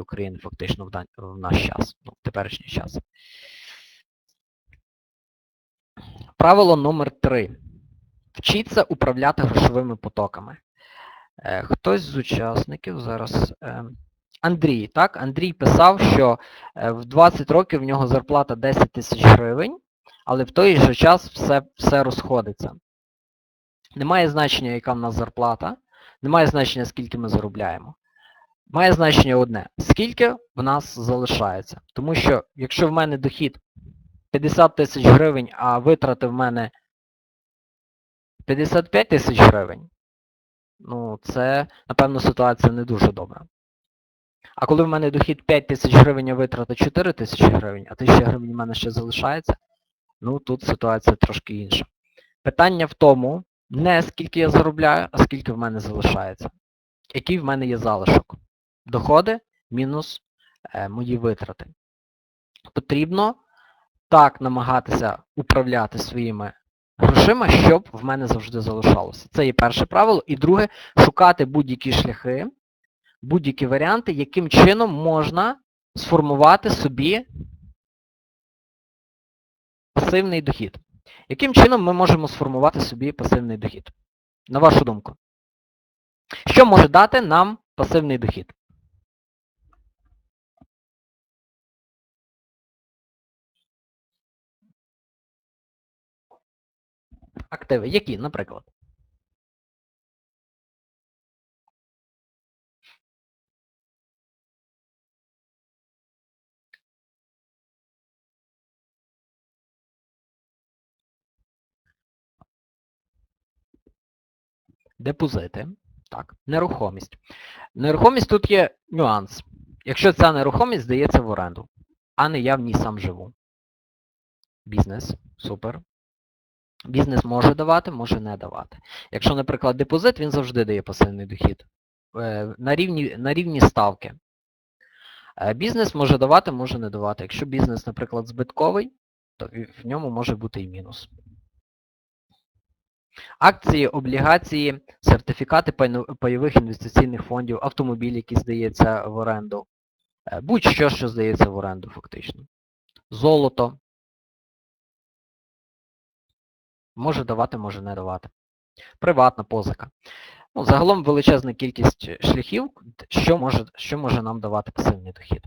України фактично в, дан- в наш час, ну, в теперішній час. Правило номер 3. Вчіться управляти грошовими потоками. Е, Хтось з учасників зараз. е, Андрій, так? Андрій писав, що е, в 20 років в нього зарплата 10 тисяч гривень, але в той же час все, все розходиться. Немає значення, яка в нас зарплата, немає значення, скільки ми заробляємо. Має значення одне, скільки в нас залишається. Тому що, якщо в мене дохід 50 тисяч гривень, а витрати в мене 55 тисяч гривень, ну це, напевно, ситуація не дуже добра. А коли в мене дохід 5 тисяч гривень, а витрата 4 тисячі гривень, а 1000 гривень в мене ще залишається, ну тут ситуація трошки інша. Питання в тому, не скільки я заробляю, а скільки в мене залишається. Який в мене є залишок. Доходи мінус е, мої витрати. Потрібно так намагатися управляти своїми грошима, щоб в мене завжди залишалося. Це є перше правило. І друге, шукати будь-які шляхи, будь-які варіанти, яким чином можна сформувати собі пасивний дохід. Яким чином ми можемо сформувати собі пасивний дохід? На вашу думку. Що може дати нам пасивний дохід? Активи. Які, наприклад? Депозити. Так, нерухомість. Нерухомість тут є нюанс. Якщо ця нерухомість здається в оренду, а не я в ній сам живу. Бізнес. Супер. Бізнес може давати, може не давати. Якщо, наприклад, депозит, він завжди дає пасивний дохід. Е, На рівні, на рівні ставки. Е, Бізнес може давати, може не давати. Якщо бізнес, наприклад, збитковий, то в ньому може бути і мінус. Акції, облігації, сертифікати пайових інвестиційних фондів, автомобіль, який здається в оренду. Е, Будь-що, що здається в оренду, фактично. Золото. Може давати, може не давати. Приватна позика. Ну, загалом величезна кількість шляхів, що може, що може нам давати пасивний дохід.